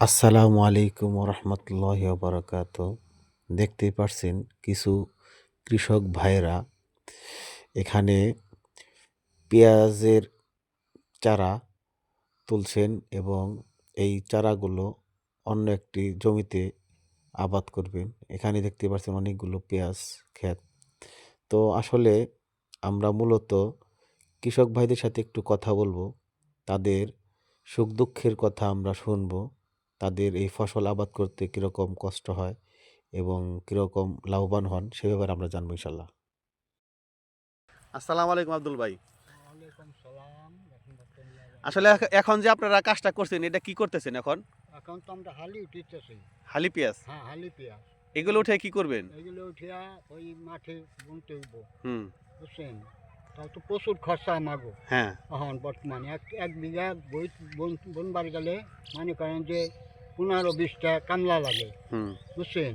আসসালামু আলাইকুম রহমতুল্লাহ বারকাত দেখতেই পারছেন কিছু কৃষক ভাইরা এখানে পেঁয়াজের চারা তুলছেন এবং এই চারাগুলো অন্য একটি জমিতে আবাদ করবেন। এখানে দেখতে পাচ্ছেন অনেকগুলো পেঁয়াজ ক্ষেত। তো আসলে আমরা মূলত কৃষক ভাইদের সাথে একটু কথা বলব। তাদের সুখ দুঃখের কথা আমরা শুনব। তাদের এই ফসল আবাদ করতে কীরকম কষ্ট হয় এবং কীরকম লাভবান হন সে ব্যাপারে আমরা জানব ইনশাল্লাহ আসসালামু আলাইকুম আব্দুল ভাই। আসলে এখন যে আপনারা কাজটা করছেন এটা কি করতেছেন এখন? এখন তো আমরা হালি উঠিতেছি। হালি পেঁয়াজ? হ্যাঁ হালি পেঁয়াজ। এগুলো উঠে কি করবেন? এগুলো উঠিয়া ওই মাঠে বুনতে হইব হুম। বুঝছেন? তাও তো প্রচুর খরচা আমাগো। হ্যাঁ। এখন বর্তমানে এক এক বিঘা বই বন- বনবার গেলে মনে করেন যে পনেরো বিশটা কামলা লাগে। হুম। বুঝছেন?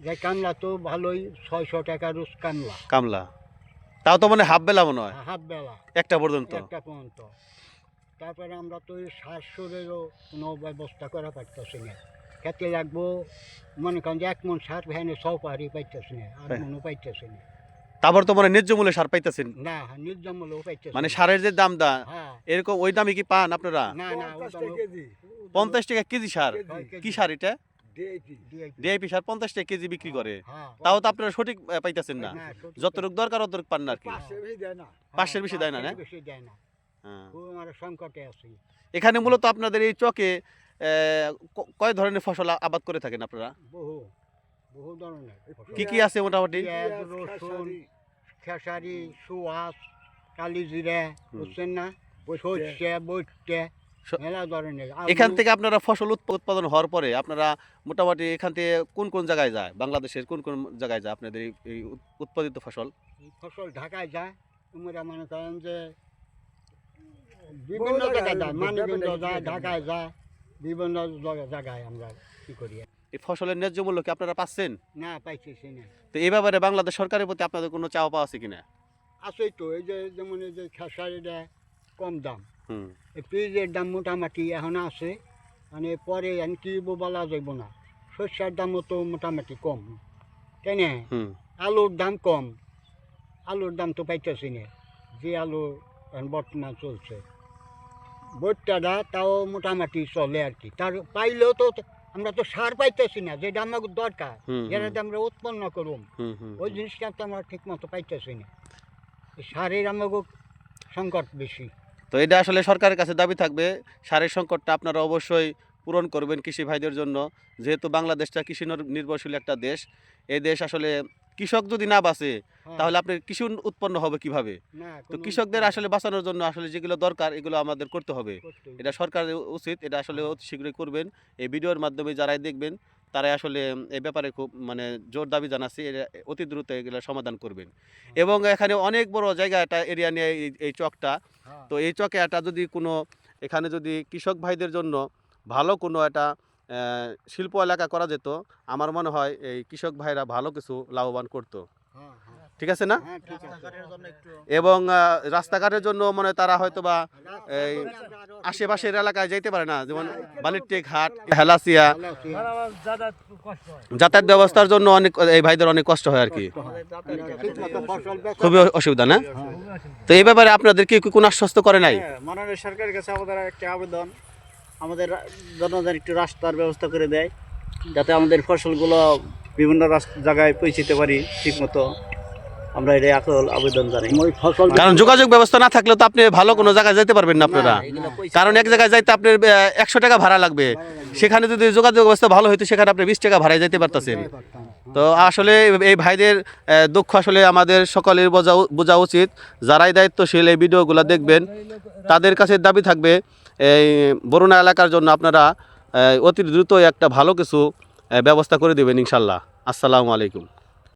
যে কামলা তো ভালোই ছয়শো টাকা রোজ কামলা। কামলা। তাও তো মানে হাফ বেলা মনে হয়? হাফ বেলা। একটা পর্যন্ত? একটা পর্যন্ত। তারপরে আমরা তো এই সার সুরেরও কোনো ব্যবস্থা করা পারতেছি না। খেতে লাগবো মনে করেন যে এক মন সার ভ্যানে সব পারি পাইতেছি না আর হ্যাঁ। মনও পাইতেছি না। তারপর তো মানে ন্যায্য মূল্যে সার পাইতেছেন? না নির্জমলেও পাইতেছি মানে সারের যে দাম দা হ্যাঁ। এরকম ওই দামে কি পান আপনারা? না না পঞ্চাশ টাকা কেজি। সার? কি সার এটা? ডিআইপি সার পঞ্চাশ টাকা কেজি বিক্রি করে। হ্যাঁ তাও তো আপনারা সঠিক পাইতেছেন না। না, সত্যি যতটুক দরকার অতটুক পান না আর কি। পাঁচশো পাঁচশের বেশি দেয় না, না? না। হ্যাঁ। আছি। এখানে মূলত আপনাদের এই চকে ক- কয় ধরনের ফসল আবাদ করে থাকেন আপনারা? বহু বহু কি কি আছে মোটামুটি? রসুন খেসারি সুয়াস কালি জিরা বুঝছেন না? সর্ষে বইটে মেলা ধরনের এখান থেকে আপনারা ফসল উৎপাদন হওয়ার পরে আপনারা মোটামুটি এখান থেকে কোন কোন জায়গায় যায়? বাংলাদেশের কোন কোন জায়গায় যায় আপনাদের এই- উৎপাদিত ফসল? ফসল ঢাকায় যায় তোমরা মনে করেন যে বিভিন্ন জায়গায় যায় মানিকগঞ্জ যায় ঢাকায় যায় বিভিন্ন জায়গায় আমরা কি করি? এই ফসলের ন্যায্য মূল্য কি আপনারা পাচ্ছেন? না পাইতেছি না তো এই ব্যাপারে বাংলাদেশ সরকারের প্রতি আপনাদের কোনো চাওয়া পাওয়া আছে কিনা? আছে তো এই যে যেমন এই যে খেসারিটা কম দাম। পেঁয়াজের দাম মোটামুটি এখন আছে মানে পরে এখন কি বলা যাইব না শস্যের দামও তো মোটামুটি কম। তাই না? আলুর দাম কম আলুর দাম তো পাইতেছি না যে আলু এখন বর্তমান চলছে। ভুট্টাটা তাও মোটামুটি চলে আর কি তার পাইলেও তো আমরা তো সার পাইতেছি না যেটা আমাকে দরকার হুম, যেটা আমরা উৎপন্ন হুম ওই জিনিসটা তো আমরা ঠিক মতো পাইতেছি না সারের আমাকে সংকট বেশি। তো এটা আসলে সরকারের কাছে দাবি থাকবে। সারের সংকটটা আপনারা অবশ্যই পূরণ করবেন কৃষি ভাইদের জন্য। যেহেতু বাংলাদেশটা কৃষি নির্ভরশীল একটা দেশ এই দেশ আসলে কৃষক যদি না বাঁচে হ্যাঁ, তাহলে আপনার কৃষি উৎপন্ন হবে কীভাবে? তো কৃষকদের আসলে বাঁচানোর জন্য আসলে যেগুলো দরকার এগুলো আমাদের করতে হবে। করতে হবে। এটা সরকারের উচিত এটা আসলে অতি শীঘ্রই করবেন। এই ভিডিওর মাধ্যমে যারাই দেখবেন তারাই আসলে এই ব্যাপারে খুব মানে জোর দাবি জানাচ্ছি অতি দ্রুত এগুলো সমাধান করবেন। এবং এখানে অনেক বড় জায়গা একটা এরিয়া নিয়ে এই- এই চকটা। হ্যাঁ, তো এই চকে একটা যদি কোনো এখানে যদি কৃষক ভাইদের জন্য ভালো কোনো একটা শিল্প এলাকা করা যেত আমার মনে হয় এই কৃষক ভাইরা ভালো কিছু লাভবান করতো। হ্যাঁ, হ্যাঁ। ঠিক আছে না? হ্যাঁ, ঠিক আছে। এবং রাস্তাঘাটের জন্য মানে তারা হয়তো বা এই আশেপাশের এলাকায় যাইতে পারে না। যেমন বালিরটেক হাট হেলাসিয়া। যাতায়াত ব্যবস্থার জন্য অনেক এই ভাইদের অনেক কষ্ট হয় আর কি। ঠিক মতো খুবই অসুবিধা না? হ্যাঁ। তো এই ব্যাপারে আপনাদের কি কোনো আশ্বস্ত করে নাই? হ্যাঁ, মাননীয় সরকারের কাছে আমাদের একটা আবেদন। আমাদের রা- জনগণ একটু রাস্তার ব্যবস্থা করে দেয় যাতে আমাদের ফসলগুলো বিভিন্ন জায়গায় পৌঁছতে পারি ঠিকমতো। আমরা এটা আকল আবেদন জানাই। ফসল কারণ যোগাযোগ ব্যবস্থা না থাকলে তো আপনি ভালো কোনো জায়গায় যেতে পারবেন না আপনারা। কারণ এক জায়গায় যাইতে আপনার একশো টাকা ভাড়া লাগবে। সেখানে যদি যোগাযোগ ব্যবস্থা ভালো হইতো সেখানে আপনি বিশ টাকা ভাড়ায় যেতে পারতেছেন। তো আসলে এই ভাইদের দুঃখ আসলে আমাদের সকলের বোঝা বোঝা উচিত। যারাই দায়িত্বশীল এই ভিডিওগুলো দেখবেন তাদের কাছে দাবি থাকবে এই বরুণা এলাকার জন্য আপনারা অতি দ্রুত একটা ভালো কিছু ব্যবস্থা করে দেবেন ইনশাল্লাহ। আসসালামু আলাইকুম।